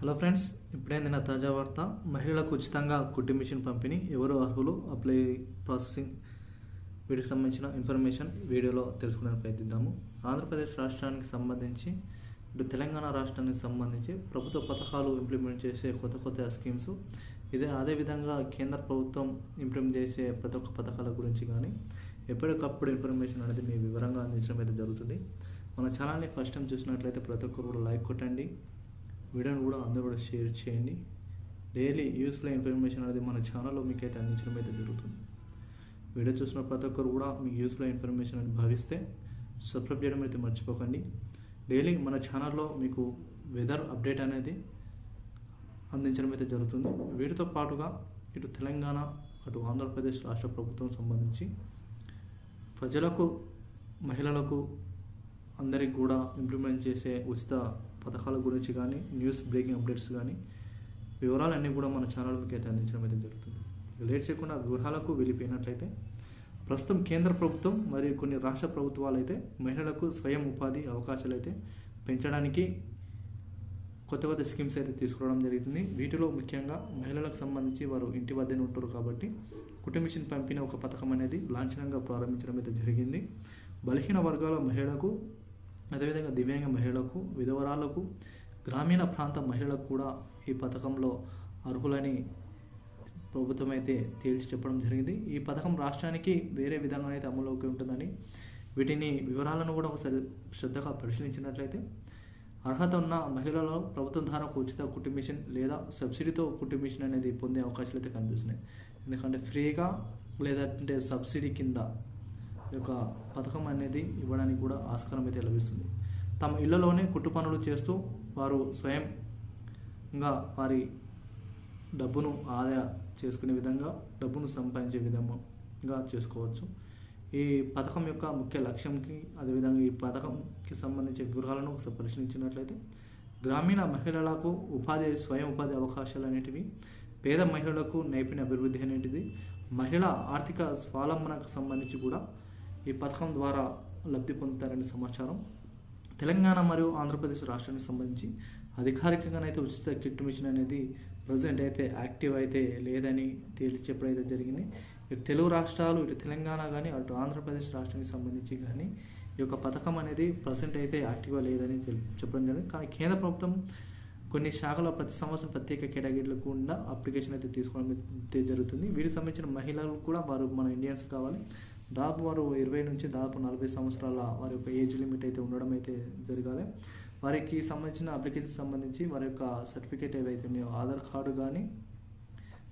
Hello friends ఇప్పుడైంది నా తాజా వార్త. మహిళలకు ఉచితంగా కుట్టి మిషన్ పంపిణీ. ఎవరు అర్హులు? అప్లై ప్రాసెసింగ్ వీటికి సంబంధించిన ఇన్ఫర్మేషన్ వీడియోలో తెలుసుకోవడానికి ప్రయత్నిద్దాము. ఆంధ్రప్రదేశ్ రాష్ట్రానికి సంబంధించి ఇటు తెలంగాణ రాష్ట్రానికి సంబంధించి ప్రభుత్వ పథకాలు ఇంప్లిమెంట్ చేసే కొత్త కొత్త స్కీమ్స్ ఇదే అదేవిధంగా కేంద్ర ప్రభుత్వం ఇంప్లిమెంట్ చేసే ప్రతి ఒక్క పథకాల గురించి కానీ ఎప్పటికప్పుడు ఇన్ఫర్మేషన్ అనేది మీ వివరంగా అందించడం అయితే జరుగుతుంది. మన ఛానల్ని ఫస్ట్ టైం చూసినట్లయితే ప్రతి ఒక్కరు కూడా లైక్ కొట్టండి. వీడియోని కూడా అందరూ కూడా షేర్ చేయండి. డైలీ యూస్ఫుల్ ఇన్ఫర్మేషన్ అనేది మన ఛానల్లో మీకు అయితే అందించడం అయితే జరుగుతుంది. వీడియో చూసిన ప్రతి ఒక్కరు కూడా మీకు యూస్ఫుల్ ఇన్ఫర్మేషన్ అని భావిస్తే సబ్స్క్రైబ్ చేయడం అయితే మర్చిపోకండి. డైలీ మన ఛానల్లో మీకు వెదర్ అప్డేట్ అనేది అందించడం అయితే జరుగుతుంది. వీటితో పాటుగా ఇటు తెలంగాణ అటు ఆంధ్రప్రదేశ్ రాష్ట్ర ప్రభుత్వం సంబంధించి ప్రజలకు మహిళలకు అందరికి కూడా ఇంప్లిమెంట్ చేసే ఉచిత పథకాల గురించి కానీ న్యూస్ బ్రేకింగ్ అప్డేట్స్ కానీ వివరాలన్నీ కూడా మన ఛానల్కి అయితే అందించడం అయితే జరుగుతుంది. లేట్ చేయకుండా వివరాలకు వెళ్ళిపోయినట్లయితే ప్రస్తుతం కేంద్ర ప్రభుత్వం మరియు కొన్ని రాష్ట్ర ప్రభుత్వాలు అయితే మహిళలకు స్వయం ఉపాధి అవకాశాలు అయితే పెంచడానికి కొత్త కొత్త స్కీమ్స్ అయితే తీసుకురావడం జరుగుతుంది. వీటిలో ముఖ్యంగా మహిళలకు సంబంధించి వారు ఇంటి వద్దనే ఉంటారు కాబట్టి కుటుంబిషన్ పంపిన ఒక పథకం అనేది లాంఛనంగా ప్రారంభించడం అయితే జరిగింది. బలహీన వర్గాల మహిళలకు అదేవిధంగా దివ్యాంగ మహిళలకు విధవరాలకు గ్రామీణ ప్రాంత మహిళలకు కూడా ఈ పథకంలో అర్హులని ప్రభుత్వం అయితే తేల్చి చెప్పడం జరిగింది. ఈ పథకం రాష్ట్రానికి వేరే విధంగా అయితే అమలులోకి ఉంటుందని వీటిని వివరాలను కూడా ఒకసారి శ్రద్ధగా పరిశీలించినట్లయితే అర్హత ఉన్న మహిళలు ప్రభుత్వం ద్వారా ఉచిత కుట్టు మిషన్ లేదా సబ్సిడీతో కుట్టు మిషన్ అనేది పొందే అవకాశాలు అయితే కనిపిస్తున్నాయి. ఎందుకంటే ఫ్రీగా లేదంటే సబ్సిడీ కింద యొక్క పథకం అనేది ఇవ్వడానికి కూడా ఆస్కారం అయితే లభిస్తుంది. తమ ఇళ్ళలోనే కుట్టు పనులు చేస్తూ వారు స్వయంగా వారి డబ్బును ఆదా చేసుకునే విధంగా డబ్బును సంపాదించే విధంగా చేసుకోవచ్చు. ఈ పథకం యొక్క ముఖ్య లక్ష్యంకి అదేవిధంగా ఈ పథకంకి సంబంధించిన వివరాలను ఒకసారి పరిశీలించినట్లయితే గ్రామీణ మహిళలకు ఉపాధి స్వయం ఉపాధి అవకాశాలు అనేటివి పేద మహిళలకు నైపుణ్య అభివృద్ధి అనేటిది మహిళ ఆర్థిక స్వావలంబనకు సంబంధించి కూడా ఈ పథకం ద్వారా లబ్ధి పొందుతారని సమాచారం. తెలంగాణ మరియు ఆంధ్రప్రదేశ్ రాష్ట్రానికి సంబంధించి అధికారికంగానైతే ఉచిత కిట్ మిషన్ అనేది ప్రజెంట్ అయితే యాక్టివ్ అయితే లేదని తేల్చి చెప్పడం అయితే జరిగింది. ఇటు తెలుగు రాష్ట్రాలు ఇటు తెలంగాణ కానీ అటు ఆంధ్రప్రదేశ్ రాష్ట్రానికి సంబంధించి కానీ ఈ యొక్క పథకం అనేది ప్రజెంట్ అయితే యాక్టివ్గా లేదని చెప్పడం జరిగింది. కానీ కేంద్ర ప్రభుత్వం కొన్ని శాఖల ప్రతి సంవత్సరం ప్రత్యేక కేటగిరీలు కూడా అప్లికేషన్ అయితే తీసుకోవడం అయితే జరుగుతుంది. వీటికి సంబంధించిన మహిళలు కూడా వారు మన ఇండియన్స్ కావాలి. దాదాపు వారు ఇరవై నుంచి దాదాపు నలభై సంవత్సరాల వారి యొక్క ఏజ్ లిమిట్ అయితే ఉండడం అయితే జరగాలి. వారికి సంబంధించిన అప్లికేషన్ సంబంధించి వారి యొక్క సర్టిఫికేట్ ఏవైతే ఉన్నాయో ఆధార్ కార్డు కానీ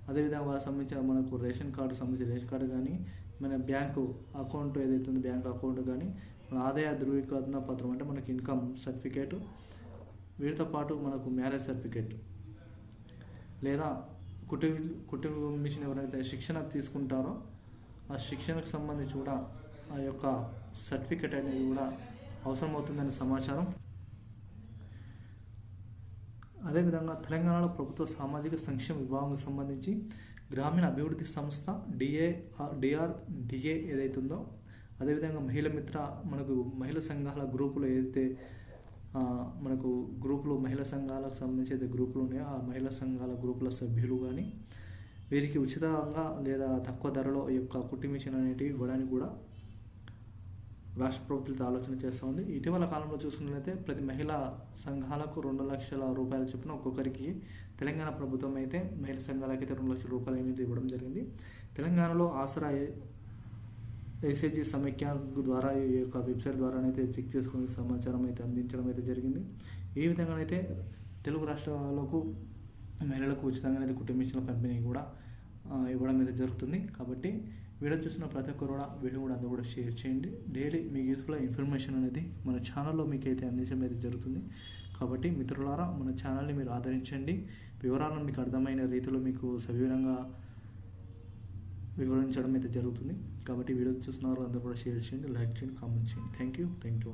అదేవిధంగా వారికి సంబంధించిన మనకు రేషన్ కార్డు సంబంధించిన రేషన్ కార్డు కానీ మన బ్యాంకు అకౌంట్ ఏదైతే ఉందో బ్యాంక్ అకౌంట్ కానీ మన ఆదాయ ధృవీకరణ పత్రం అంటే మనకి ఇన్కమ్ సర్టిఫికేట్ వీటితో పాటు మనకు మ్యారేజ్ సర్టిఫికేట్ లేదా కుటుంబ కుటుంబ మిషన్ ఎవరైతే శిక్షణ తీసుకుంటారో ఆ శిక్షణకు సంబంధించి కూడా ఆ యొక్క సర్టిఫికెట్ అనేది కూడా అవసరమవుతుందని సమాచారం. అదేవిధంగా తెలంగాణలో ప్రభుత్వ సామాజిక సంక్షేమ విభాగంకి సంబంధించి గ్రామీణ అభివృద్ధి సంస్థ డిఏ డిఆర్ డిఏ ఏదైతే ఉందో అదేవిధంగా మహిళ మిత్ర మనకు మహిళా సంఘాల గ్రూపులు ఏదైతే మనకు గ్రూపులు మహిళా సంఘాలకు సంబంధించి అయితే గ్రూపులు ఉన్నాయో ఆ మహిళా సంఘాల గ్రూపుల సభ్యులు కానీ వీరికి ఉచితంగా లేదా తక్కువ ధరలో ఈ యొక్క కుట్టి మిషన్ అనేటివి ఇవ్వడానికి కూడా రాష్ట్ర ప్రభుత్వం ఆలోచన చేస్తూ ఉంది. ఇటీవల కాలంలో చూసుకున్నట్లయితే ప్రతి మహిళా సంఘాలకు రెండు లక్షల రూపాయల చొప్పున ఒక్కొక్కరికి తెలంగాణ ప్రభుత్వం అయితే మహిళా సంఘాలకు అయితే రెండు లక్షల రూపాయలు అనేది ఇవ్వడం జరిగింది. తెలంగాణలో ఆసరా ఎస్హెచ్జి సమైక్య ద్వారా ఈ యొక్క వెబ్సైట్ ద్వారా అయితే చెక్ చేసుకునే సమాచారం అయితే అందించడం అయితే జరిగింది. ఈ విధంగానైతే తెలుగు రాష్ట్రాలకు మహిళలకు ఉచితంగా అయితే కుటుంబ మిషన్ల పంపిణీ కూడా ఇవ్వడం అయితే జరుగుతుంది. కాబట్టి వీడియో చూసిన ప్రతి ఒక్కరు కూడా వీడియో కూడా అందరూ కూడా షేర్ చేయండి. డైలీ మీకు యూస్ఫుల్ ఇన్ఫర్మేషన్ అనేది మన ఛానల్లో మీకు అయితే అందించడం అయితే జరుగుతుంది. కాబట్టి మిత్రులారా మన ఛానల్ని మీరు ఆదరించండి. వివరాలను మీకు అర్థమైన రీతిలో మీకు సవివరంగా వివరించడం అయితే జరుగుతుంది. కాబట్టి వీడియో చూసిన వారు అందరూ కూడా షేర్ చేయండి లైక్ చేయండి కామెంట్ చేయండి. Thank you thank you